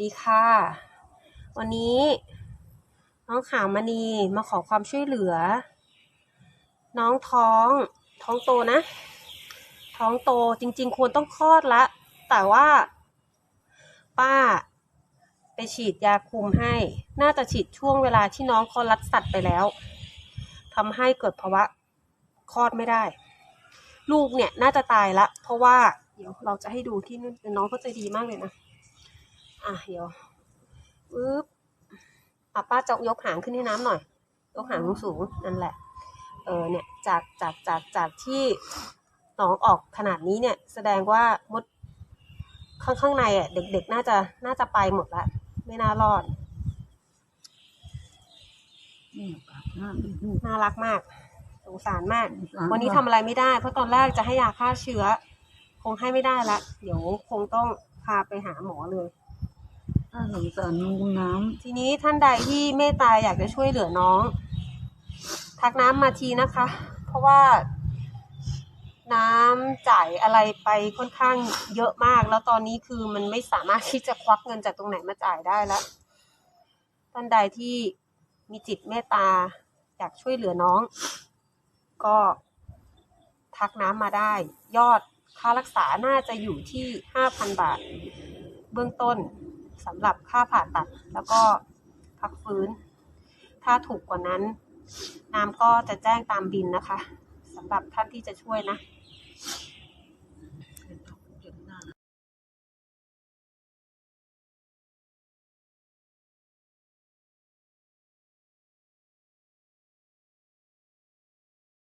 ดีค่ะ วันนี้น้องขาวมณีมาขอความช่วยเหลือ น้องท้อง ท้องโตนะ ท้องโตจริง ๆ ควรต้องคลอดละ แต่ว่า ป้า ไปฉีดยาคุมให้ น่าจะฉีดช่วงเวลาที่น้องเขารัดสัตว์ไปแล้วทำให้เกิดภาวะคลอดไม่ได้ ลูกเนี่ยน่าจะตายละ เพราะว่าเดี๋ยวเราจะให้ดูที่นู่นน้องเขาใจดีมากเลยนะ อะเดี๋ยวปึ๊บอะป้าจะยกหางขึ้นให้น้ำหน่อย ยกหางสูงๆนั่นแหละ เออเนี่ยจากจากจากจากที่หนองออกขนาดนี้เนี่ย แสดงว่ามดข้างข้างในอะเด็กๆน่าจะน่าจะไปหมดละไม่น่ารอดนี่ปากหน้าไม่พูดน่ารักมากสงสารมากสงสารวันนี้ทำอะไรไม่ได้ เพราะตอนแรกจะให้ยาฆ่าเชื้อ คงให้ไม่ได้ละ เดี๋ยวคงต้องพาไปหาหมอเลย ถ้าสงสารน้องน้ทีนี้ท่านใดที่เมตตาอยากจะช่วยเหลือน้อง ทักน้ำมาทีนะคะ เพราะว่า น้ำจ่ายอะไรไปค่อนข้างเยอะมาก แล้วตอนนี้คือมันไม่สามารถที่จะควักเงินจากตรงไหนมาจ่ายได้แล้วท่านใดที่มีจิตเมตตาอยากช่วยเหลือน้อง ก็ทักน้ำมาได้ ยอดค่ารักษาน่าจะอยู่ที่ห้าพันบาท เบื้องต้น สำหรับค่าผ่าตัดแล้วก็พักฟื้น ถ้าถูกกว่านั้นน้ำก็จะแจ้งตามบินนะคะสำหรับท่านที่จะช่วยนะ